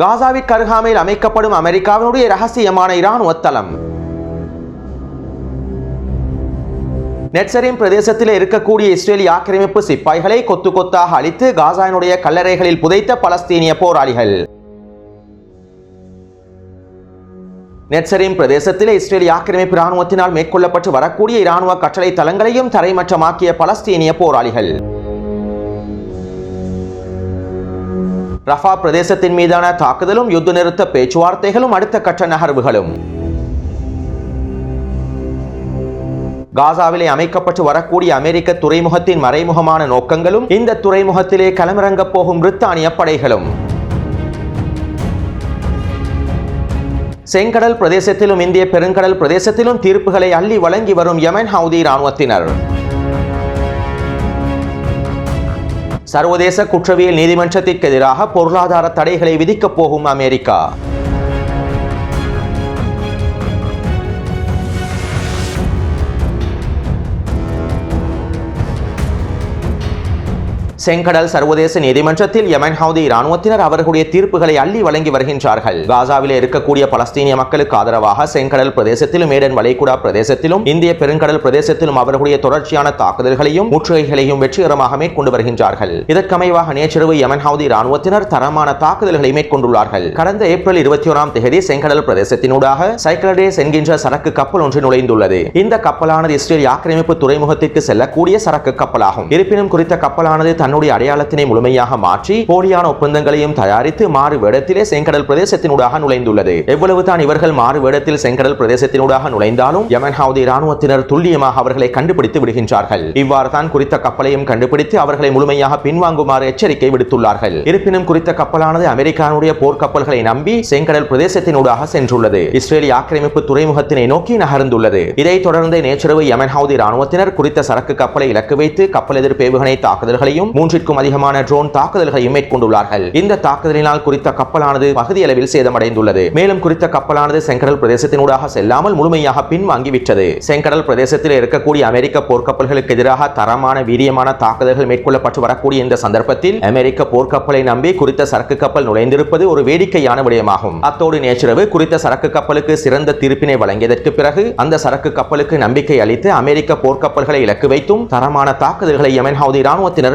காசாவிற்கு அருகாமையில் அமைக்கப்படும் அமெரிக்காவினுடைய ரகசியமான இராணுவ தளம். நெட்சரின் பிரதேசத்தில் இருக்கக்கூடிய இஸ்ரேலிய ஆக்கிரமிப்பு சிப்பாய்களை கொத்து கொத்தாக அழித்து காசாவினுடைய கல்லறைகளில் புதைத்த பலஸ்தீனிய போராளிகள். நெட்சரின் பிரதேசத்தில் இஸ்ரேலிய ஆக்கிரமிப்பு இராணுவத்தினால் மேற்கொள்ளப்பட்டு வரக்கூடிய இராணுவ கட்டளை தளங்களையும் தரைமட்டமாக்கிய பலஸ்தீனிய போராளிகள். ரஃபா பிரதேசத்தின் மீதான தாக்குதலும் யுத்த நிறுத்த பேச்சுவார்த்தைகளும் அடுத்த கட்ட நகர்வுகளும். காசாவிலே அமைக்கப்பட்டு வரக்கூடிய அமெரிக்க துறைமுகத்தின் மறைமுகமான நோக்கங்களும் இந்த துறைமுகத்திலே களமிறங்கப் போகும் பிரித்தானிய படைகளும். செங்கடல் பிரதேசத்திலும் இந்திய பெருங்கடல் பிரதேசத்திலும் தீர்ப்புகளை அள்ளி வழங்கி வரும் யமன் ஹவுதி இராணுவத்தினர். சர்வதேச குற்றவியல் நீதிமன்றத்திற்கு எதிராக பொருளாதார தடைகளை விதிக்கப் போகும் அமெரிக்கா. செங்கடல் சர்வதேச நீதிமன்றத்தில் யமன் ஹவுதி இராணுவத்தினர் அவர்களுடைய தீர்ப்புகளை அள்ளி வழங்கி வருகின்றார்கள். காசாவிலே இருக்கக்கூடிய பலஸ்தீனிய மக்களுக்கு ஆதரவாக செங்கடல் பிரதேசத்திலும் ஏடன் வளைகுடா பிரதேசத்திலும் இந்திய பெருங்கடல் பிரதேசத்திலும் அவர்களுடைய தொடர்ச்சியான தாக்குதல்களையும் முற்றுகைகளையும் வெற்றிகரமாக மேற்கொண்டு வருகின்றார்கள். இதற்கமைவாக நேற்றிரவு யமன் ஹவுதி இராணுவத்தினர் தரமான தாக்குதல்களை மேற்கொண்டுள்ளார்கள். கடந்த ஏப்ரல் இருபத்தி ஓராம் தேதி செங்கடல் பிரதேசத்தினூடாக சைக்கிளடேஸ் என்கின்ற சரக்கு கப்பல் ஒன்று நுழைந்துள்ளது. இந்த கப்பலானது இஸ்ரேல் ஆக்கிரமிப்பு துறைமுகத்திற்கு செல்லக்கூடிய சரக்கு கப்பலாகும். இருப்பினும் குறித்த கப்பலானது தன்னுடைய அடையாளத்தினை முழுமையாக மாற்றி போலியான ஒப்பந்தங்களையும் தயாரித்து மாறு வேடத்திலே செங்கடல் பிரதேசத்தினூடாக நுழைந்துள்ளது. எவ்வளவு தான் இவர்கள் மாறு வேடத்தில் செங்கடல் பிரதேசத்தினூடாக நுழைந்தாலும் யமன் ஹவுதி இராணுவத்தினர் துல்லியமாக அவர்களை கண்டுபிடித்து விடுகின்றார்கள். இவ்வாறு தான் குறித்த கப்பலையும் கண்டுபிடித்து அவர்களை முழுமையாக பின்வாங்குமாறு எச்சரிக்கை விடுத்துள்ளார்கள். இருப்பினும் குறித்த கப்பலானது அமெரிக்கானுடைய போர்க்கப்பல்களை நம்பி செங்கடல் பிரதேசத்தினூடாக சென்றுள்ளது. இஸ்ரேலிய ஆக்கிரமிப்பு துறைமுகத்தினை நோக்கி நகர்ந்துள்ளது. இதைத் தொடர்ந்து நேற்றிரவு யமன் ஹவுதி இராணுவத்தினர் குறித்த சரக்கு கப்பலை இலக்கு வைத்து கப்பல் எதிர்ப்பு ஏவுகணை தாக்குதல்களையும் மூன்றிற்கும் அதிகமான ட்ரோன் தாக்குதல்களையும் மேற்கொண்டுள்ளார்கள். இந்த தாக்குதலினால் குறித்த கப்பலானது பகுதியளவில் சேதமடைந்துள்ளது. மேலும் குறித்த கப்பலானது செங்கடல் பிரதேசத்தினூடாக செல்லாமல் முழுமையாக பின்வாங்கிவிட்டது. செங்கடல் பிரதேசத்தில் இருக்கக்கூடிய அமெரிக்க போர்க்கப்பல்களுக்கு எதிராக தரமான வீரியமான தாக்குதல்கள் மேற்கொள்ளப்பட்டு வரக்கூடிய இந்த சந்தர்ப்பத்தில் அமெரிக்க போர்க்கப்பலை நம்பி குறித்த சரக்கு கப்பல் நுழைந்திருப்பது ஒரு வேடிக்கையான விடயமாகும். அத்தோடு நேற்றிரவு குறித்த சரக்கு கப்பலுக்கு சிறந்த தீர்ப்பினை வழங்கியதற்கு பிறகு அந்த சரக்கு கப்பலுக்கு நம்பிக்கை அளித்து அமெரிக்க போர்க்கப்பல்களை இலக்கு வைத்தும் தரமான தாக்குதல்களை யமன் ஹவுதி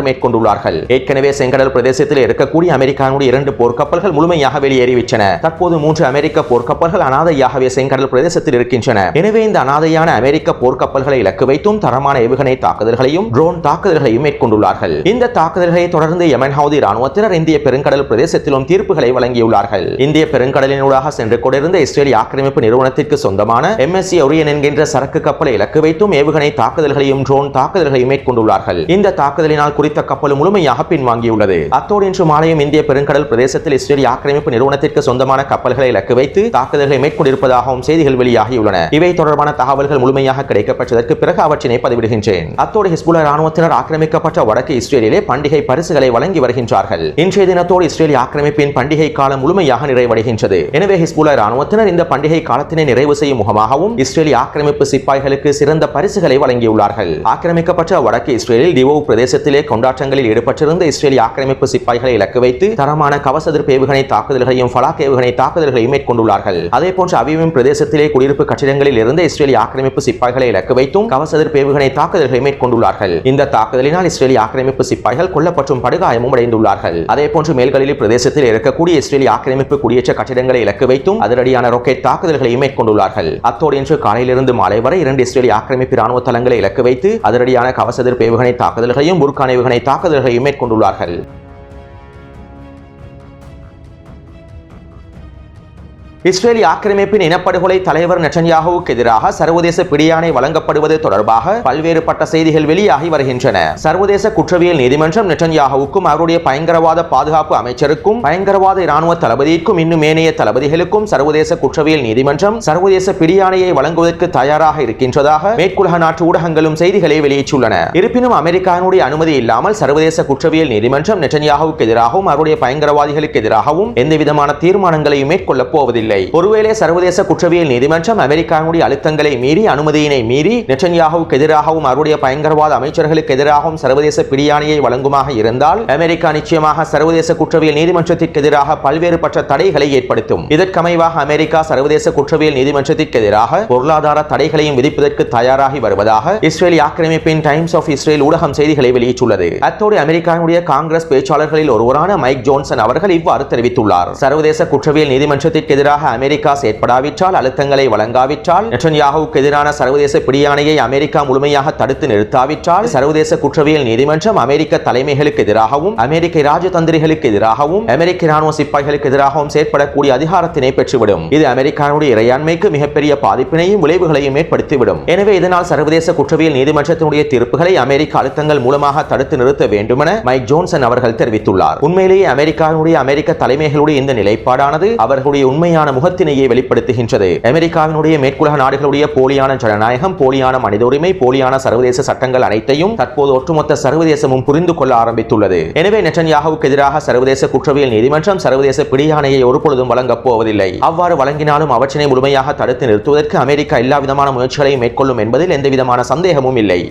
மேற்கொண்டு கொண்டுள்ளார்கள். ஏற்கனவே செங்கடல் பிரதேசத்தில் இருக்கக்கூடிய அமெரிக்காவுடைய இரண்டு போர்க்கப்பல்கள் முழுமையாக வெளியேறிவிட்டன. தற்போது மூன்று அமெரிக்க போர்க்கப்பல்கள் அனாதையாகவே செங்கடல் பிரதேசத்தில் இருக்கின்றன. எனவே இந்த அனாதையான அமெரிக்க போர்க்கப்பல்களை இலக்கு வைத்தும் தரமான ஏவுகணை தாக்குதல்களையும் ட்ரோன் தாக்குதல்களையும் மேற்கொண்டுள்ளார்கள். இந்த தாக்குதல்களை தொடர்ந்து யமன் ஹவுதி ராணுவத்தினர் இந்திய பெருங்கடல் பிரதேசத்திலும் தீர்ப்புகளை வழங்கியுள்ளார்கள். இந்திய பெருங்கடலினூடாக சென்று கொண்டிருந்த இஸ்ரேலிய ஆக்கிரமிப்பு நிறுவனத்திற்கு சொந்தமான எம்எஸ்சி ஒரியன் என்கின்ற சரக்கு கப்பலை இலக்கு வைத்தும் ஏவுகணை தாக்குதல்களையும் ட்ரோன் தாக்குதல்களையும் மேற்கொண்டுள்ளார்கள். இந்த தாக்குதலினால் குறித்த கப்பல் முழுமையாக பின்வாங்கியுள்ளது. அத்தோடு இன்று மாலையும் இந்திய பெருங்கடல் பிரதேசத்தில் இஸ்ரேலிய ஆக்கிரமிப்பு நிறுவனத்திற்கு சொந்தமான கப்பல்களை இலக்கு வைத்து தாக்குதல்களை மேற்கொண்டிருப்பதாகவும் செய்திகள் வெளியாகியுள்ளன. இவை தொடர்பான தகவல்கள் முழுமையாக கிடைக்கப்பட்டதற்கு பிறகு அவற்றினை பதிவிடுகின்றேன். அத்தோடு ஹிஸ்புல்லா ராணுவத்தினர் ஆக்கிரமிக்கப்பட்ட வடக்கு இஸ்ரேலிலே பண்டிகை பரிசுகளை வழங்கி வருகின்றார்கள். இன்றைய தினத்தோடு இஸ்ரேல் ஆக்கிரமிப்பின் பண்டிகை காலம் முழுமையாக நிறைவடைகின்றது. எனவே ஹிஸ்புல்லா ராணுவத்தினர் இந்த பண்டிகை காலத்தினை நிறைவு செய்யும் முகமாகவும் இஸ்ரேலி ஆக்கிரமிப்பு சிப்பாய்களுக்கு சிறந்த பரிசுகளை வழங்கியுள்ளார்கள். ஆக்கிரமிக்கப்பட்ட வடக்கு இஸ்ரேலில் டிவோ பிரதேசத்திலே கொண்டாட்டங்கள் தாக்குதல்களில் ஈடுபட்டிருந்த இஸ்ரேலிய ஆக்கிரமிப்பு சிப்பாய்களை இலக்கு வைத்து தரமான கவசதிர் ஏவுகணை தாக்குதல்களையும் ஃபலாக் ஏவுகணை தாக்குதல்களையும் மேற்கொண்டுள்ளார்கள். அதே போன்று அபிவின் பிரதேசத்திலே குடியிருப்பு கட்டிடங்களில் இருந்த இஸ்ரேலிய ஆக்கிரமிப்பு சிப்பாய்களை இலக்கு வைத்தும் கவசதிர் ஏவுகணை தாக்குதல்களை மேற்கொண்டுள்ளார்கள். இந்த தாக்குதலினால் இஸ்ரேலிய ஆக்கிரமிப்பு சிப்பாய்கள் கொல்லப்பட்டும் படுகாயமும் அடைந்துள்ளார்கள். அதே போன்று மேல்கலில் பிரதேசத்தில் இருக்கக்கூடிய இஸ்ரேலிய ஆக்கிரமிப்பு குடியேற்ற கட்டிடங்களை இலக்கு வைத்தும் அதிரடியான ராக்கெட் தாக்குதல்களையும் மேற்கொண்டுள்ளார்கள். அத்தோடு இன்று காலையிலிருந்து மாலை வரை இரண்டு இஸ்ரேலிய ஆக்கிரமிப்பு ராணுவ தளங்களை இலக்கு வைத்து அதிரடியான கவசதிர் ஏவுகணை தாக்குதல்களையும் புர்கான் ஏவுகணை தாக்குதல்களை மேற்கொண்டுள்ளார்கள். இஸ்ரேலி ஆக்கிரமிப்பின் இனப்படுகொலை தலைவர் நெட்டன்யாகுவுக்கு எதிராக சர்வதேச பிடியாணை வழங்கப்படுவது தொடர்பாக பல்வேறுபட்ட செய்திகள் வெளியாகி வருகின்றன. சர்வதேச குற்றவியல் நீதிமன்றம் நெட்டன்யாகுவுக்கும் அவருடைய பயங்கரவாத பாதுகாப்பு அமைச்சருக்கும் பயங்கரவாத இராணுவ தளபதிக்கும் இன்னும் ஏனைய தளபதிகளுக்கும் சர்வதேச குற்றவியல் நீதிமன்றம் சர்வதேச பிடியாணையை வழங்குவதற்கு தயாராக இருக்கின்றதாக மேற்குலக நாட்டு ஊடகங்களும் செய்திகளை வெளியிட்டுள்ளன. இருப்பினும் அமெரிக்காவினுடைய அனுமதி இல்லாமல் சர்வதேச குற்றவியல் நீதிமன்றம் நெட்டன்யாகுவுக்கு எதிராகவும் அவருடைய பயங்கரவாதிகளுக்கு எதிராகவும் எந்தவிதமான தீர்மானங்களையும் மேற்கொள்ளப் போவதில்லை. இல்லை. ஒருவேளை சர்வதேச குற்றவியல் நீதிமன்றம் அமெரிக்காவுடைய அழுத்தங்களை மீறி அனுமதியினை மீறி நெட்டன்யாகுவுக்கு எதிராகவும் அவருடைய பயங்கரவாத அமைச்சர்களுக்கு எதிராகவும் சர்வதேச பிடியாணையை வழங்குமாக இருந்தால் அமெரிக்கா நிச்சயமாக சர்வதேச குற்றவியல் நீதிமன்றத்திற்கு எதிராக பல்வேறு பற்ற தடைகளை ஏற்படுத்தும். இதற்கமைவாக அமெரிக்கா சர்வதேச குற்றவியல் நீதிமன்றத்திற்கு எதிராக பொருளாதார தடைகளையும் விதிப்பதற்கு தயாராகி வருவதாக இஸ்ரேல் ஆக்கிரமிப்பின் டைம்ஸ் ஆஃப் இஸ்ரேல் ஊடகம் செய்திகளை வெளியிட்டுள்ளது. அத்தோடு அமெரிக்காவுடைய காங்கிரஸ் பேச்சாளர்களில் ஒருவரான மைக் ஜோன்சன் அவர்கள் இவ்வாறு தெரிவித்துள்ளார். சர்வதேச குற்றவியல் நீதிமன்றத்திற்கு எதிராக அமெரிக்கா செயற்படாவிட்டால் அழுத்தங்களை வழங்காவிட்டால் நெட்டன்யாகுவுக்கு எதிரான சர்வதேச பிடியாணையை அமெரிக்கா முழுமையாக தடுத்து நிறுத்தாவிட்டால் சர்வதேச குற்றவியல் நீதிமன்றம் அமெரிக்க தலைமைகளுக்கு எதிராகவும் அமெரிக்க ராஜதந்திரிகளுக்கு எதிராகவும் அமெரிக்க ராணுவ சிப்பாய்களுக்கு எதிராகவும் செயற்படக்கூடிய அதிகாரத்தினை பெற்றுவிடும். இது அமெரிக்காவுடைய இறையாண்மைக்கு மிகப்பெரிய பாதிப்பினையும் விளைவுகளையும் ஏற்படுத்திவிடும். எனவே இதனால் சர்வதேச குற்றவியல் நீதிமன்றத்தினுடைய தீர்ப்புகளை அமெரிக்க அழுத்தங்கள் மூலமாக தடுத்து நிறுத்த வேண்டுமென மைக் ஜோன்சன் அவர்கள் தெரிவித்துள்ளார். உண்மையிலேயே அமெரிக்காவினுடைய அமெரிக்க தலைமைகளுடைய இந்த நிலைப்பாடானது அவர்களுடைய உண்மையான முகத்தினையே வெளிப்படுத்துகின்றது. அமெரிக்காவினுடைய மேற்குலக நாடுகளுடைய போலியான ஜனநாயகம் போலியான மனித உரிமை போலியான சர்வதேச சட்டங்கள் அனைத்தையும் தற்போது ஒட்டுமொத்த சர்வதேசமும் புரிந்து கொள்ள ஆரம்பித்துள்ளது. எனவே நெட்டன்யாகுவுக்கு எதிராக சர்வதேச குற்றவியல் நீதிமன்றம் சர்வதேச பிடியாணையை ஒருபொழுதும் வழங்கப் போவதில்லை. அவ்வாறு வழங்கினாலும் அவற்றினை முழுமையாக தடுத்து நிறுத்துவதற்கு அமெரிக்கா எல்லா விதமான முயற்சிகளையும் மேற்கொள்ளும் என்பதில் எந்தவிதமான சந்தேகமும் இல்லை.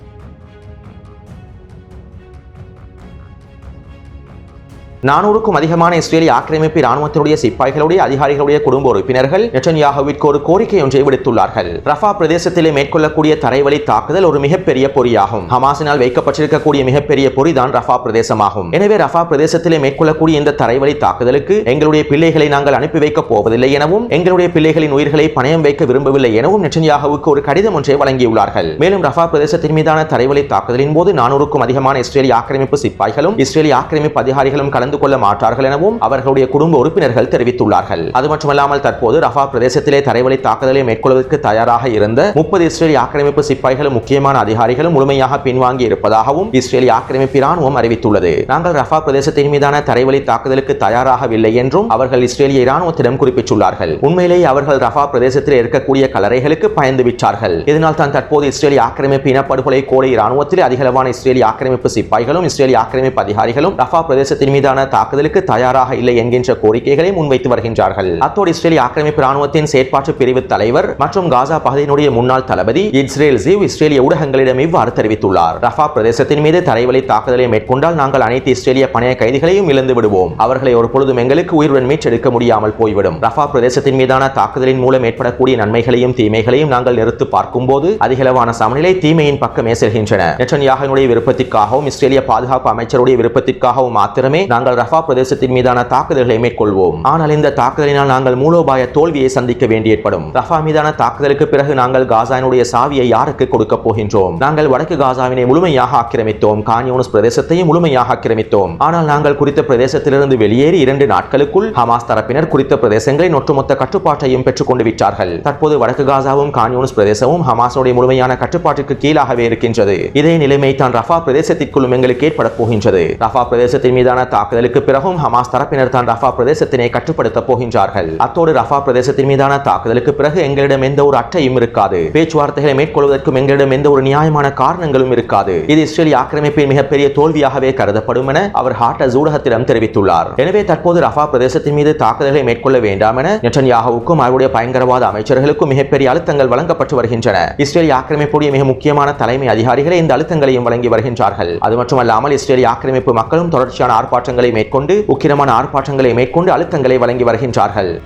நானூறுக்கும் அதிகமான இஸ்ரேலிய ஆக்கிரமிப்பு ராணுவத்தினுடைய சிப்பாய்களுடைய அதிகாரிகளுடைய குடும்ப உறுப்பினர்கள் நெட்டன்யாகுவிற்கு ஒரு கோரிக்கை ஒன்றை விடுத்துள்ளார்கள். ரஃபா பிரதேசத்திலே மேற்கொள்ளக்கூடிய தரைவழி தாக்குதல் ஒரு மிகப்பெரிய பொறியாகும். ஹமாசினால் வைக்கப்பட்டிருக்கக்கூடிய மிகப்பெரிய பொறிதான் ரஃபா பிரதேசமாகும். எனவே ரஃபா பிரதேசத்திலே மேற்கொள்ளக்கூடிய இந்த தரைவழி தாக்குதலுக்கு எங்களுடைய பிள்ளைகளை நாங்கள் அனுப்பி வைக்கப் போவதில்லை எனவும் எங்களுடைய பிள்ளைகளின் உயிர்களை பணயம் வைக்க விரும்பவில்லை எனவும் நெட்டன்யாகுவுக்கு ஒரு கடிதம் ஒன்றை வழங்கியுள்ளார்கள். மேலும் ரஃபா பிரதேசத்தின் மீதான தரைவழி தாக்குதலின் போது நானூறுக்கும் அதிகமான இஸ்ரேலிய ஆக்கிரமிப்பு சிப்பாய்களும் இஸ்ரேலிய ஆக்கிரமிப்பு அதிகாரிகளும் கலந்து கொள்ள மாட்டார்கள் எனவும் அவர்களுடைய குடும்ப உறுப்பினர்கள் தெரிவித்துள்ளார்கள். அது மட்டுமல்லாமல் தற்போது ரஃபா பிரதேசத்திலே தரைவழி தாக்குதலை மேற்கொள்வதற்கு தயாராக இருந்த முப்பது இஸ்ரேலிய ஆக்கிரமிப்பு சிப்பாய்களும் முக்கியமான அதிகாரிகளும் முழுமையாக பின்வாங்கி இருப்பதாகவும் இஸ்ரேலிய ஆக்கிரமிப்பு இராணுவம் அறிவித்துள்ளது. நாங்கள் ரஃபா பிரதேசத்தின் மீதான தரைவழி தாக்குதலுக்கு தயாராகவில்லை என்றும் அவர்கள் இஸ்ரேலிய இராணுவத்திடம் குறிப்பிட்டுள்ளார்கள். உண்மையிலேயே அவர்கள் ரஃபா பிரதேசத்தில் இருக்கக்கூடிய கலரைகளுக்கு பயந்து விட்டார்கள். இதனால் தான் தற்போது இஸ்ரேலிய ஆக்கிரமிப்பு இனப்படுகொலை கோடை இராணுவத்தில் அதிகளவான இஸ்ரேலிய ஆக்கிரமிப்பு சிப்பாய்களும் இஸ்ரேலிய ஆக்கிரமிப்பு அதிகாரிகளும் ரஃபா பிரதேசத்தின் மீதான தாக்குதலுக்கு தயாராக இல்லை என்கின்ற கோரிக்கைகளை முன்வைத்து வருகின்றார்கள். அத்தோடு இஸ்ரேலிய ஆக்கிரமிப்பு ராணுவத்தின் செயற்பாட்டு பிரிவு தலைவர் மற்றும் காசா பகுதியினுடைய முன்னாள் தளபதி இஸ்ரேல் ஜீவ் இஸ்ரேலிய ஊடகங்களிடம் இவ்வாறு தெரிவித்துள்ளார். ரஃபா பிரதேசத்தின் மீது தரைவழி தாக்குதலை மேற்கொண்டால் நாங்கள் அனைத்து இஸ்ரேலிய பணைய கைதிகளையும் இழந்து விடுவோம். அவர்களை ஒரு பொழுதும் எங்களுக்கு உயிருடன் மீட்டெடுக்க முடியாமல் போய்விடும். ரஃபா பிரதேசத்தின் மீதான தாக்குதலின் மூலம் ஏற்படக்கூடிய நன்மைகளையும் தீமைகளையும் நாங்கள் நிறுத்து பார்க்கும்போது அதிகளவான சமநிலை தீமையின் பக்கமே செல்கின்றன நெட்டன்யாகனுடைய விருப்பத்திற்காகவும் இஸ்ரேலிய பாதுகாப்பு அமைச்சருடைய விருப்பத்திற்காகவும் மாத்திரமே நாங்கள் ரஃபா பிரதேசத்தின் மீதான தாக்குதல்களை மேற்கொள்வோம். ஆனால் இந்த தாக்குதலினால் நாங்கள் மூலோபாய தோல்வியை சந்திக்க வேண்டி ஏற்படும் ரஃபா மீதான தாக்குதலுக்கு பிறகு நாங்கள் காசாவினுடைய சாவியை யாருக்கு கொடுக்க போகின்றோம்? நாங்கள் வடக்கு காசாவினை முழுமையாக ஆக்கிரமித்தோம். கான்யூனஸ் பிரதேசத்தையும் முழுமையாக ஆக்கிரமித்தோம். ஆனால் நாங்கள் குறித்த பிரதேசத்திலிருந்து வெளியேறி இரண்டு நாட்களுக்குள் ஹமாஸ் தரப்பினர் குறித்த பிரதேசங்களின் ஒட்டுமொத்த கட்டுப்பாட்டையும் பெற்றுக் கொண்டு விட்டார்கள். தற்போது வடக்கு காசாவும் கான்யூனிஸ் பிரதேசமும் ஹமாஸுடைய முழுமையான கட்டுப்பாட்டுக்கு கீழாகவே இருக்கின்றது. இதே நிலைமை தான் ரஃபா பிரதேசத்திற்குள்ளும் எங்களுக்கு ஏற்பட போகின்றது. ரஃபா பிரதேசத்தின் மீதான தாக்குதலுக்கு பிறகும் ஹமாஸ் தரப்பினர் தான் ரஃபா பிரதேசத்தினை கட்டுப்படுத்த போகின்றார்கள். அத்தோடு ரஃபா பிரதேசத்தின் மீதான தாக்குதலுக்கு பிறகு எங்களிடம் எந்த ஒரு அட்டையும் இருக்காது. பேச்சுவார்த்தைகளை மேற்கொள்வதற்கும் எங்களிடம் எந்த ஒரு நியாயமான காரணங்களும் இருக்காது. இது இஸ்ரேலிய ஆக்கிரமிப்பின் மிகப்பெரிய தோல்வியாகவே கருதப்படும் என அவர் ஹாட்டஸ் ஊடகத்திடம் தெரிவித்துள்ளார். எனவே தற்போது ரஃபா பிரதேசத்தின் மீது தாக்குதலை மேற்கொள்ள வேண்டாம் என நெட்டன்யாகுவுக்கும் அவருடைய பயங்கரவாத அமைச்சர்களுக்கும் மிகப்பெரிய அழுத்தங்கள் வழங்கப்பட்டு வருகின்றன. இஸ்ரேலிய ஆக்கிரமிப்புடைய மிக முக்கியமான தலைமை அதிகாரிகளே இந்த அழுத்தங்களையும் வழங்கி வருகின்றார்கள். அது மட்டுமல்லாமல் இஸ்ரேலிய ஆக்கிரமிப்பு மக்களும் தொடர்ச்சியான ஆர்ப்பாட்டங்கள் மேற்கொண்டு உக்கிரமான ஆர்ப்பாட்டங்களை மேற்கொண்டு அழுத்தங்களை வழங்கி வருகின்றார்கள்.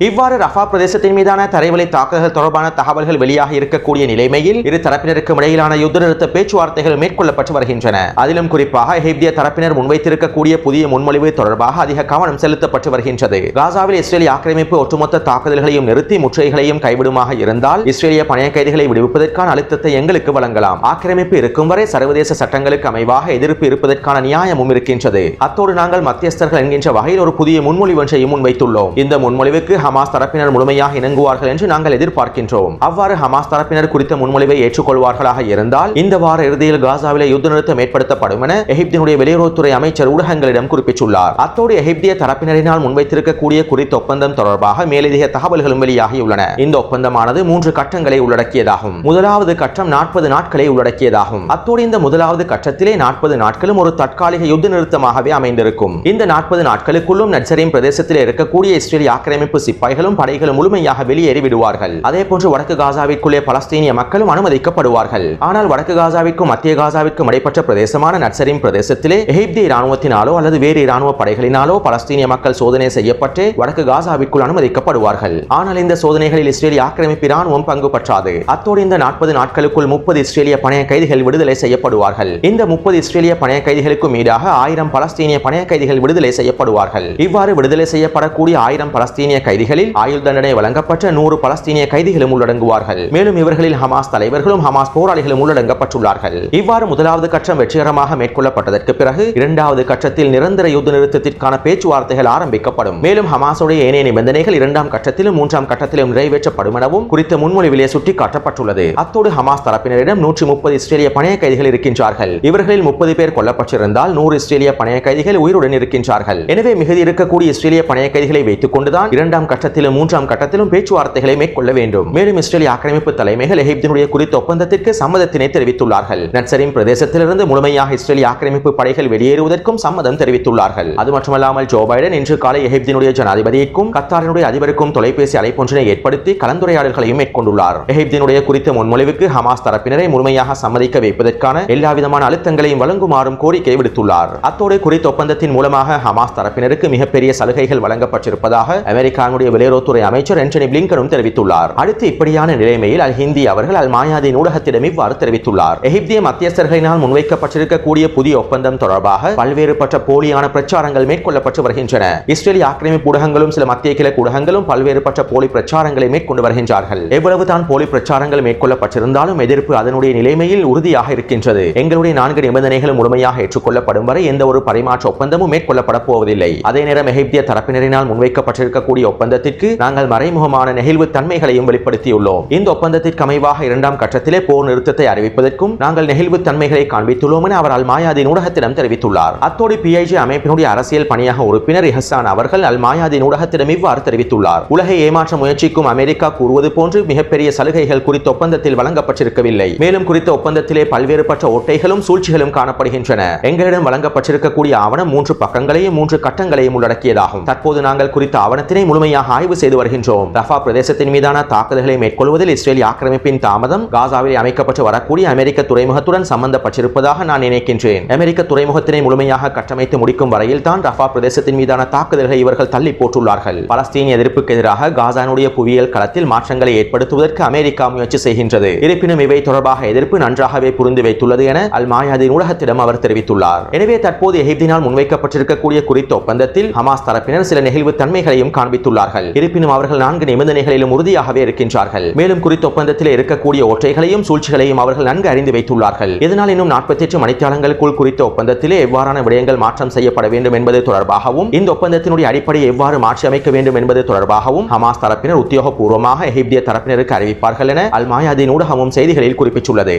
இவ்வாறு ரஃபா பிரதேசத்தின் மீதான தரைவழி தாக்குதல் தொடர்பான தகவல்கள் வெளியாக இருக்கக்கூடிய நிலைமையில் இரு தரப்பினருக்கும் இடையிலான யுத்த நிறுத்த பேச்சுவார்த்தைகள் மேற்கொள்ளப்பட்டு வருகின்றன. அதிலும் குறிப்பாக எகிப்திய தரப்பினர் முன்வைத்திருக்கக்கூடிய புதிய முன்மொழிவு தொடர்பாக அதிக கவனம் செலுத்தப்பட்டு வருகின்றது. காசாவில் இஸ்ரேலிய ஆக்கிரமிப்பு ஒட்டுமொத்த தாக்குதல்களையும் நிறுத்தி முற்றுகைகளையும் கைவிடுமாக இருந்தால் இஸ்ரேலிய பணைய கைதிகளை விடுவிப்பதற்கான அழுத்தத்தை எங்களுக்கு வழங்கலாம். ஆக்கிரமிப்பு இருக்கும் வரை சர்வதேச சட்டங்களுக்கு அமைவாக எதிர்ப்பு இருப்பதற்கான நியாயமும் இருக்கின்றது. அத்தோடு நாங்கள் மத்தியஸ்தர்கள் என்கின்ற வகையில் ஒரு புதிய முன்மொழிவு ஒன்றையும் முன்வைத்துள்ளோம். இந்த முன்மொழிவுக்கு ஹமாஸ் தரப்பினர் முழுமையாக இணங்குவார்கள் என்று நாங்கள் எதிர்பார்க்கின்றோம். அவ்வாறு ஹமாஸ் தரப்பினர் குறித்த முன்மொழிவை ஏற்றுக்கொள்வார்களாக இருந்தால் இந்த வார இறுதியில் காசாவிலே யுத்த நிறுத்தம் ஏற்படுத்தப்படும் என எகிப்தினுடைய வெளியுறவுத்துறை அமைச்சர் ஊடகங்களிடம் குறிப்பிட்டுள்ளார். அத்தோடு எகிப்திய தரப்பினரினால் முன்வைத்திருக்கக்கூடிய குறித்த ஒப்பந்தம் தொடர்பாக மேலதிக தகவல்களும் வெளியாகியுள்ளன. இந்த ஒப்பந்தமானது மூன்று கட்டங்களை உள்ளடக்கியதாகும். முதலாவது கட்டம் நாற்பது நாட்களை உள்ளடக்கியதாகும். அத்தோடு இந்த முதலாவது கட்டத்திலே நாற்பது நாட்களும் ஒரு தற்காலிக யுத்த நிறுத்தமாகவே அமைந்திருக்கும். இந்த நாற்பது நாட்களுக்குள்ளும் நட்சரின் பிரதேசத்தில் இருக்கக்கூடிய இஸ்ரேலிய ஆக்கிரமிப்பு சிப்பாய்களும் படைகளும் முழுமையாக வெளியேறி விடுவார்கள். அதே போன்று வடக்கு காசாவிற்குள்ளே பலஸ்தீனிய மக்களும் அனுமதிக்கப்படுவார்கள். ஆனால் வடக்கு காசாவிற்கும் மத்திய காசாவிற்கும் இடைப்பட்ட பிரதேசமான நட்சரின் பிரதேசத்திலே எகிப்திய இராணுவத்தினாலோ அல்லது வேறு இராணுவ படைகளினாலோ பலஸ்தீனிய மக்கள் சோதனை செய்யப்பட்டு வடக்கு காசாவிற்குள் அனுமதிக்கப்படுவார்கள். ஆனால் இந்த சோதனைகளில் இஸ்ரேலிய ஆக்கிரமிப்பு இராணுவம் பங்கு பற்றாது. அத்தோடு இந்த நாற்பது நாட்களுக்குள் முப்பது இஸ்ரேலிய பணைய கைதிகள் விடுதலை செய்யப்படுவார்கள். இந்த முப்பது இஸ்ரேலிய பணைய கைதிகளுக்கு மீதாக ஆயிரம் பலஸ்தீனிய பணைய கைதிகள் விடுதலை செய்யப்படுவார்கள். இவ்வாறு விடுதலை செய்யப்படக்கூடிய ஆயிரம் பலஸ்தீனிய கைதிகள் கைதிகளில் ஆயுள் தண்டனை வழங்கப்பட்ட நூறு பலஸ்தீனிய கைதிகளும் உள்ளடங்குவார்கள். மேலும் இவர்களில் ஹமாஸ் தலைவர்களும் ஹமாஸ் போராளிகளும் உள்ளடங்கப்பட்டுள்ளார்கள். இவ்வாறு முதலாவது கட்டம் வெற்றிகரமாக மேற்கொள்ளப்பட்டதற்கு பிறகு இரண்டாவது கட்டத்தில் நிரந்தர யுத்த நிறுத்தத்திற்கான பேச்சுவார்த்தைகள் ஆரம்பிக்கப்படும். மேலும் ஹமாஸுடைய ஏனைய நிபந்தனைகள் இரண்டாம் கட்டத்திலும் மூன்றாம் கட்டத்திலும் நிறைவேற்றப்படும் எனவும் குறித்த முன்மொழிவிலே சுட்டிக்காட்டப்பட்டுள்ளது. அத்தோடு ஹமாஸ் தரப்பினரிடம் நூற்றி முப்பது இஸ்ரேலிய பணைய கைதிகள் இருக்கின்றார்கள். இவர்களில் முப்பது பேர் கொல்லப்பட்டிருந்தால் நூறு இஸ்ரேலிய பணைய கைதிகள் உயிருடன் இருக்கின்றார்கள். எனவே மிகுதி இருக்கக்கூடிய இஸ்ரேலிய பணைய கைதிகளை வைத்துக் கொண்டுதான் இரண்டாம் கட்டத்திலும் மூன்றாம் கட்டத்திலும் பேச்சுவார்த்தைகளை மேற்கொள்ள வேண்டும். மேலும் இஸ்ரேலிய ஆக்கிரமிப்பு தலைமைகள் எகிப்தினுடைய குறித்த ஒப்பந்தத்திற்கு சம்மதத்தினை தெரிவித்துள்ளார்கள். நட்சரின் பிரதேசத்திலிருந்து முழுமையாக இஸ்ரேலிய ஆக்கிரமிப்பு படைகள் வெளியேறுவதற்கும் சம்மதம் தெரிவித்துள்ளார்கள். அது மட்டுமல்லாமல் ஜோ பைடன் இன்று காலை எகிப்தினுடைய ஜனாதிபதிக்கும் கத்தாரினுடைய அதிபருக்கும் தொலைபேசி அழைப்பொன்றினை ஏற்படுத்தி கலந்துரையாடல்களையும் மேற்கொண்டுள்ளார். எகிப்தினுடைய குறித்த முன்மொழிவுக்கு ஹமாஸ் தரப்பினரை முழுமையாக சம்மதிக்க வைப்பதற்கான எல்லாவிதமான அழுத்தங்களையும் வழங்குமாறும் கோரிக்கை விடுத்துள்ளார். அத்தோடு குறித்த ஒப்பந்தத்தின் மூலமாக ஹமாஸ் தரப்பினருக்கு மிகப்பெரிய சலுகைகள் வழங்கப்பட்டிருப்பதாக அமெரிக்காவுடைய வெளியுறவுத்துறை அமைச்சர் ஆண்டனி பிளிங்கனும் தெரிவித்துள்ளார். அடுத்து இப்படியான நிலைமையில் அல் ஹிந்தி அவர்கள் அல் மாயாதின் ஊடகத்திடம் இவ்வாறு தெரிவித்துள்ளார். எகிப்திய மத்தியஸ்தர்களினால் முன்வைக்கப்பட்டிருக்கக்கூடிய புதிய ஒப்பந்தம் தொடர்பாக பல்வேறுபட்ட போலியான பிரச்சாரங்கள் மேற்கொள்ளப்பட்டு வருகின்றன. இஸ்ரேலிய ஆக்கிரமிப்பு ஊடகங்களும் சில மத்திய கிழக்கு ஊடகங்களும் பல்வேறுபட்ட போலி பிரச்சாரங்களை மேற்கொண்டு வருகின்றார்கள். எவ்வளவு தான் போலி பிரச்சாரங்கள் மேற்கொள்ளப்பட்டிருந்தாலும் எதிர்ப்பு அதனுடைய நிலைமையில் உறுதியாக இருக்கின்றது. எங்களுடைய நான்கு நிபந்தனைகளும் முழுமையாக ஏற்றுக்கொள்ளப்படும் வரை எந்த ஒரு பரிமாற்ற ஒப்பந்தமும் மேற்கொள்ளப்பட போவதில்லை. அதே நேரம் எகிப்திய தரப்பினரினால் முன்வைக்கப்பட்டிருக்கக்கூடிய ஒப்பந்தத்திற்கு நாங்கள் மறைமுகமான நெகிழ்வு தன்மைகளையும் வெளிப்படுத்தியுள்ளோம். இந்த ஒப்பந்தத்திற்கு அமைவாக இரண்டாம் கட்டத்திலே போர் நிறுத்தத்தை அறிவிப்பதற்கும் நாங்கள் நெகிழ்வு தன்மைகளை காண்பித்துள்ளோம் என அவர் அல்மாயாதின் ஊடகத்திடம் தெரிவித்துள்ளார். அத்தோடு பிஐஜி அமைப்பினுடைய அரசியல் பணியாக உறுப்பினர் இஹசான் அவர்கள் அல்மாயாதின் ஊடகத்திடம் இவ்வாறு தெரிவித்துள்ளார். உலகை ஏமாற்ற முயற்சிக்கும் அமெரிக்கா கூறுவது போன்று மிகப்பெரிய சலுகைகள் குறித்த ஒப்பந்தத்தில் வழங்கப்பட்டிருக்கவில்லை. மேலும் குறித்த ஒப்பந்தத்திலே பல்வேறுபட்ட ஒட்டைகளும் சூழ்ச்சிகளும் காணப்படுகின்றன. எங்களிடம் வழங்கப்பட்டிருக்கக்கூடிய ஆவணம் மூன்று பக்கங்களையும் மூன்று கட்டங்களையும் உள்ளடக்கியதாகும். தற்போது நாங்கள் குறித்த ஆவணத்தினை முழுமையாக ஆய்வு செய்து வருகின்றோம். ரஃபா பிரதேசத்தின் மீதான தாக்குதல்களை மேற்கொள்வதில் இஸ்ரேல் ஆக்கிரமிப்பின் தாமதம் காசாவில் அமைக்கப்பட்டு வரக்கூடிய அமெரிக்க துறைமுகத்துடன் சம்பந்தப்பட்டிருப்பதாக நான் நினைக்கின்றேன். அமெரிக்க துறைமுகத்தினை முழுமையாக கட்டமைத்து முடிக்கும் வரையில் தான் ரஃபா பிரதேசத்தின் மீதான தாக்குதல்களை இவர்கள் தள்ளி போட்டுள்ளார்கள். பலஸ்தீனிய எதிர்ப்புக்கு எதிராக காசானுடைய புவியியல் களத்தில் மாற்றங்களை ஏற்படுத்துவதற்கு அமெரிக்கா முயற்சி செய்கின்றது. இருப்பினும் இவை தொடர்பாக எதிர்ப்பு நன்றாகவே புரிந்து வைத்துள்ளது என அல் மாயாதின் ஊடகத்திடம் அவர் தெரிவித்துள்ளார். எனவே தற்போது எகிப்தினால் முன்வைக்கப்பட்டிருக்கக்கூடிய குறித்த ஒப்பந்தத்தில் ஹமாஸ் தரப்பினர் சில நெகிழ்வு தன்மைகளையும் காண்பித்துள்ளார்கள். இருப்பினும் அவர்கள் நான்கு நிபந்தனைகளிலும் உறுதியாகவே இருக்கின்றார்கள். மேலும் குறித்த ஒப்பந்தத்தில் இருக்கக்கூடிய ஒற்றைகளையும் சூழ்ச்சிகளையும் அவர்கள் நன்கு அறிந்து வைத்துள்ளார்கள். இதனால் இன்னும் நாற்பத்தி எட்டு மணித்தாளங்களுக்குள் குறித்த ஒப்பந்தத்திலே எவ்வாறான விடயங்கள் மாற்றம் செய்யப்பட வேண்டும் என்பது தொடர்பாகவும் இந்த ஒப்பந்தத்தினுடைய அடிப்படை எவ்வாறு மாற்றி அமைக்க வேண்டும் என்பது தொடர்பாகவும் ஹமாஸ் தரப்பினர் உத்தியோகபூர்வமாக எகிப்திய தரப்பினருக்கு அறிவிப்பார்கள் என அல் மாயாதின் ஊடகமும் செய்திகளில் குறிப்பிட்டுள்ளது.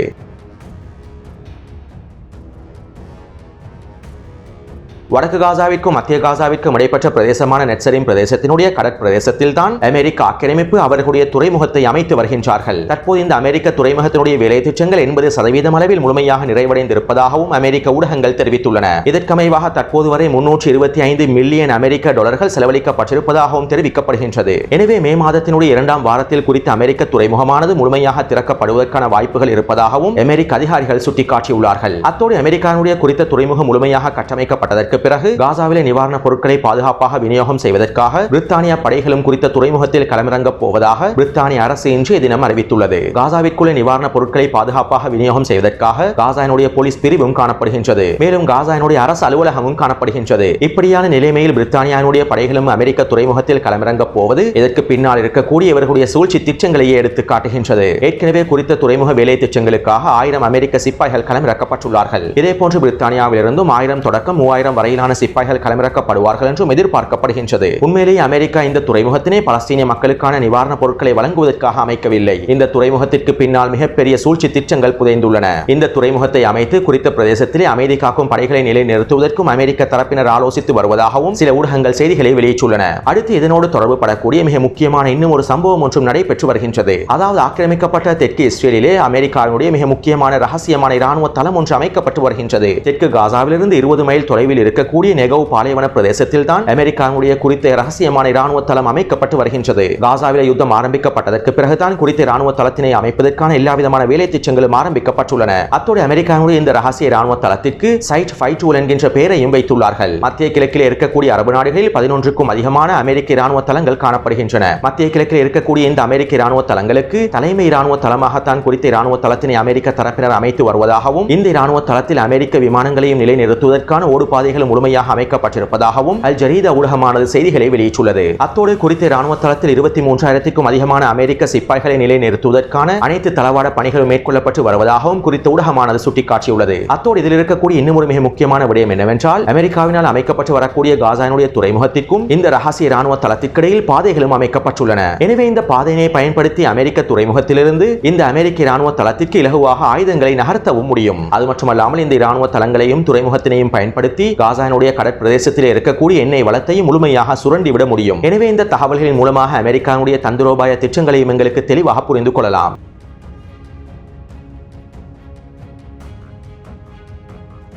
வடக்கு காசாவிற்கும் மத்திய காசாவிற்கும் இடைப்பட்ட பிரதேசமான நெட்சரின் பிரதேசத்தினுடைய கடற்பிரதேசத்தில் தான் அமெரிக்க ஆக்கிரமிப்பு அவர்களுடைய துறைமுகத்தை அமைத்து வருகின்றார்கள். தற்போது இந்த அமெரிக்க துறைமுகத்தினுடைய வேலை திட்டங்கள் எண்பது சதவீதம் அளவில் முழுமையாக நிறைவடைந்திருப்பதாகவும் அமெரிக்க ஊடகங்கள் தெரிவித்துள்ளன. இதற்கமைவாக தற்போது வரை முன்னூற்றி இருபத்தி ஐந்து மில்லியன் அமெரிக்க டாலர்கள் செலவழிக்கப்பட்டிருப்பதாகவும் தெரிவிக்கப்படுகின்றது. எனவே மே மாதத்தினுடைய இரண்டாம் வாரத்தில் குறித்த அமெரிக்க துறைமுகமானது முழுமையாக திறக்கப்படுவதற்கான வாய்ப்புகள் இருப்பதாகவும் அமெரிக்க அதிகாரிகள் சுட்டிக்காட்டியுள்ளார்கள். அத்தோடு அமெரிக்காவுடைய குறித்த துறைமுகம் முழுமையாக கட்டமைக்கப்பட்டதற்கு பிறகு காசாவிலே நிவாரணப் பொருட்களை பாதுகாப்பாக விநியோகம் செய்வதற்காக பிரித்தானிய படைகளும் குறித்த துறைமுகத்தில் களமிறங்கப் போவதாக பிரித்தானிய அரசு இன்றைய தினம் அறிவித்துள்ளது. காசாவிற்குள்ளே நிவாரணப் பொருட்களை பாதுகாப்பாக விநியோகம் செய்வதற்காக காசாயினுடைய போலீஸ் பிரிவும் காணப்படுகின்றது. மேலும் காசாயினுடைய அரசு அலுவலகமும் காணப்படுகின்றது. இப்படியான நிலைமையில் பிரித்தானியாவுடைய படைகளும் அமெரிக்க துறைமுகத்தில் களமிறங்கப் போவது இதற்கு பின்னால் இருக்கக்கூடிய இவர்களுடைய சூழ்ச்சி திட்டங்களையே எடுத்து காட்டுகின்றது. ஏற்கனவே குறித்த துறைமுக வேலை திட்டங்களுக்காக ஆயிரம் அமெரிக்க சிப்பாய்கள் களமிறக்கப்பட்டுள்ளார்கள். இதேபோன்று பிரித்தானியாவிலிருந்தும் ஆயிரம் தொடக்கம் மூவாயிரம் வரை வரையிலான சிப்பாய்கள் களமிறக்கப்படுவார்கள் என்றும் எதிர்பார்க்கப்படுகின்றது. உண்மையிலேயே அமெரிக்கா இந்த துறைமுகத்தினை பலஸ்தீனிய மக்களுக்கான நிவாரணப் பொருட்களை வழங்குவதற்காக அமைக்கவில்லை. இந்த துறைமுகத்திற்கு பின்னால் மிகப்பெரிய சூழ்ச்சி திட்டங்கள் புதைந்துள்ளன. இந்த துறைமுகத்தை அமைத்து குறித்த பிரதேசத்திலே அமைதி காக்கும் படைகளை நிலைநிறுத்துவதற்கும் அமெரிக்க தரப்பினர் ஆலோசித்து வருவதாகவும் சில ஊடகங்கள் செய்திகளை வெளியிட்டுள்ளன. அடுத்து இதனோடு தொடர்பு படக்கூடிய மிக முக்கியமான இன்னும் ஒரு சம்பவம் ஒன்றும் நடைபெற்று வருகின்றது. அதாவது ஆக்கிரமிக்கப்பட்ட தெற்கு இஸ்ரேலிலே அமெரிக்காவினுடைய மிக முக்கியமான ரகசியமான இராணுவ தளம் ஒன்று அமைக்கப்பட்டு வருகின்றது. தெற்கு காசாவிலிருந்து இருபது மைல் தொலைவில் இருக்கக்கூடிய நெகவ் பாலைவன பிரதேசத்தில் தான் அமெரிக்காவுடைய குறித்த ரகசியமான இராணுவ தளம் அமைக்கப்பட்டு வருகின்றது. காசாவில யுத்தம் ஆரம்பிக்கப்பட்டதற்கு பிறகுதான் குறித்த இராணுவ தளத்தினை அமைப்பதற்கான எல்லாவிதமான வேலை திட்டங்களும் ஆரம்பிக்கப்பட்டுள்ளன. அத்தோடு அமெரிக்காவுடைய இந்த ரகசிய இராணுவ தளத்திற்கு சைட் ஃபைவ் டூல் என்கின்ற பெயரையும் வைத்துள்ளார்கள். மத்திய கிழக்கில் இருக்கக்கூடிய அரபு நாடுகளில் பதினொன்றுக்கும் அதிகமான அமெரிக்க இராணுவ தளங்கள் காணப்படுகின்றன. மத்திய கிழக்கில் இருக்கக்கூடிய இந்த அமெரிக்க இராணுவ தளங்களுக்கு தலைமை இராணுவ தளமாகத்தான் குறித்த இராணுவ தளத்தினை அமெரிக்க தரப்பினர் அமைத்து வருவதாகவும் இந்த இராணுவ தளத்தில் அமெரிக்க விமானங்களையும் நிலைநிறுத்துவதற்கான ஓடுபாதைகள் முழுமையாக அமைக்கப்பட்டிருப்பதாகவும் அல் ஜரீதா ஊடகமானது செய்திகளை வெளியிட்டுள்ளது. அத்தோடு குறித்த ராணுவ தளத்தில் இருபத்தி மூன்றாயிரத்திற்கும் அதிகமான அமெரிக்க சிப்பாய்களை நிலைநிறுத்துவதற்கான அனைத்து தளவாட பணிகளும் மேற்கொள்ளப்பட்டு வருவதாகவும் குறித்த ஊடகமானது சுட்டிக்காட்டியுள்ளது. அத்தோடு இதில் இருக்கக்கூடிய இன்னும் ஒரு மிக முக்கியமான விடயம் என்னவென்றால் அமெரிக்காவினால் அமைக்கப்பட்டு வரக்கூடிய காசானுடைய துறைமுகத்திற்கும் இந்த ரகசிய ராணுவ தளத்திற்கிடையில் பாதைகளும் அமைக்கப்பட்டுள்ளன. எனவே இந்த பாதையினை பயன்படுத்தி அமெரிக்க துறைமுகத்திலிருந்து இந்த அமெரிக்க ராணுவ தளத்திற்கு இலகுவாக ஆயுதங்களை நகர்த்தவும் முடியும். அது மட்டுமல்லாமல் இந்த ராணுவ தளங்களையும் துறைமுகத்தினையும் பயன்படுத்தி காசானுடைய கடற்பிரதேசத்தில் இருக்கக்கூடிய எண்ணெய் வளத்தையும் முழுமையாக சுரண்டிவிட முடியும். எனவே இந்த தகவல்களின் மூலமாக அமெரிக்காவுடைய தந்திரோபாய திட்டங்களையும் எங்களுக்கு தெளிவாக புரிந்து கொள்ளலாம்.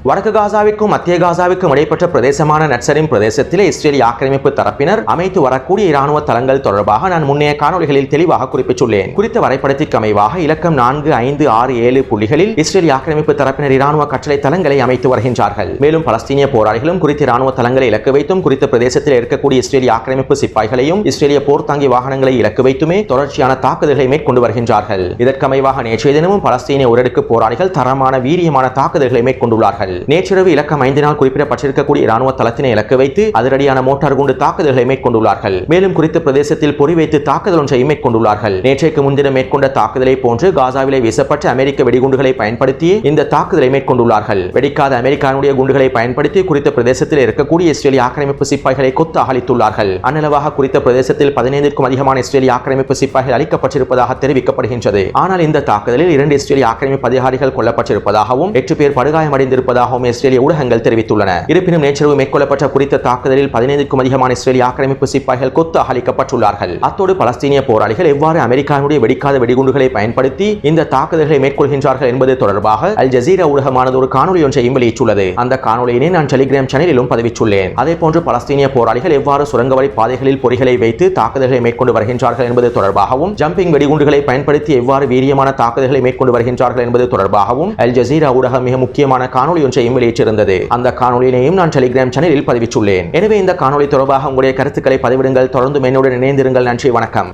வடக்கு காசாவிற்கும் மத்திய காசாவிற்கும் இடைப்பட்ட பிரதேசமான நட்சரின் பிரதேசத்திலே இஸ்ரேலிய ஆக்கிரமிப்பு தரப்பினர் அமைத்து வரக்கூடிய இராணுவ தளங்கள் தொடர்பாக நான் முன்னைய காணொலிகளில் தெளிவாக குறிப்பிட்டுள்ளேன். குறித்த வரைபடத்திற்கு அமைவாக இலக்கம் நான்கு ஐந்து ஆறு ஏழு புள்ளிகளில் இஸ்ரேலிய ஆக்கிரமிப்பு தரப்பினர் இராணுவ கட்டளை தளங்களை அமைத்து வருகின்றார்கள். மேலும் பலஸ்தீனிய போராளிகளும் குறித்த இராணுவ தளங்களை இலக்கு வைத்தும் குறித்த பிரதேசத்தில் இருக்கக்கூடிய இஸ்ரேலிய ஆக்கிரமிப்பு சிப்பாய்களையும் இஸ்ரேலிய போர்த்தாங்கி வாகனங்களை இலக்கு வைத்துமே தொடர்ச்சியான தாக்குதல்களை மேற்கொண்டு வருகின்றார்கள். இதற்கமைவாக நேற்றைய தினமும் பலஸ்தீனிய உரடுக்கு போராளிகள் தரமான வீரியமான தாக்குதல்களை மேற்கொண்டுள்ளார்கள். நேற்றிரவு இலக்கம் ஐந்து நாள் குறிப்பிடப்பட்டிருக்கக்கூடிய இராணுவ தளத்தினை இலக்கு வைத்து அதிரடியான மோட்டார் குண்டு தாக்குதல்களை மேற்கொண்டுள்ளார்கள். மேலும் குறித்த பிரதேசத்தில் பொறி வைத்து தாக்குதல் ஒன்றை மேற்கொண்டுள்ளார்கள். நேற்றைக்கு முன்தினம் மேற்கொண்ட தாக்குதலை போன்று காசாவிலே வீசப்பட்ட அமெரிக்க வெடிகுண்டுகளை பயன்படுத்தி இந்த தாக்குதலை மேற்கொண்டுள்ளார்கள். வெடிக்காத அமெரிக்காவுடைய குண்டுகளை பயன்படுத்தி குறித்த பிரதேசத்தில் இருக்கக்கூடிய இஸ்ரேலிய ஆக்கிரமிப்பு சிப்பாய்களை கொத்து அகழித்துள்ளார்கள் அந்நிலவாக குறித்த பிரதேசத்தில் பதினைந்திற்கும் அதிகமான இஸ்ரேலிய ஆக்கிரமிப்பு சிப்பாய்கள் அளிக்கப்பட்டிருப்பதாக தெரிவிக்கப்படுகின்றது. ஆனால் இந்த தாக்குதலில் இரண்டு இஸ்ரேலிய ஆக்கிரமிப்பு அதிகாரிகள் கொல்லப்பட்டிருப்பதாகவும் எட்டு பேர் படுகாயமடைந்திருப்பதாகவும் இஸ்ரேலிய ஊடகங்கள் தெரிவித்துள்ளன. இருப்பினும் நேற்றிரவு மேற்கொள்ளப்பட்ட குறித்த தாக்குதலில் பதினைந்துக்கும் அதிகமான இஸ்ரேலிய ஆக்கிரமிப்பு சிப்பாய்கள் கொத்து அகழிக்கப்பட்டுள்ளார்கள் அத்தோடு பலஸ்தீனிய போராளிகள் எவ்வாறு அமெரிக்காவினுடைய வெடிக்காத வெடிகுண்டுகளை பயன்படுத்தி இந்த தாக்குதல்களை மேற்கொள்கின்றார்கள் என்பது தொடர்பாக அல் ஜசீரா ஊடகமானது ஒரு காணொலி ஒன்றையும் வெளியிட்டுள்ளது. அந்த காணொலியினை நான் டெலிகிராம் சேனலிலும் பதிவிட்டுள்ளேன். அதே போன்று பலஸ்தீனிய போராளிகள் எவ்வாறு சுரங்க வழி பாதைகளில் பொறிகளை வைத்து தாக்குதல்களை மேற்கொண்டு வருகின்றார்கள் என்பது தொடர்பாகவும் ஜம்பிங் வெடிகுண்டுகளை பயன்படுத்தி எவ்வாறு வீரியமான தாக்குதல்களை மேற்கொண்டு வருகின்றார்கள் என்பது தொடர்பாகவும் அல் ஜசீரா ஊடகம் மிக முக்கியமான காணொலி ஒன்றையும் வெளியிட்டிருந்தது. அந்த காணொலியினையும் நான் டெலிகிராம் சேனலில் பதிவிட்டுள்ளேன். எனவே இந்த காணொலி தொடர்பாக உங்களுடைய கருத்துக்களை பதிவிடுங்கள். தொடர்ந்து என்னுடன் இணைந்திருங்கள். நன்றி வணக்கம்.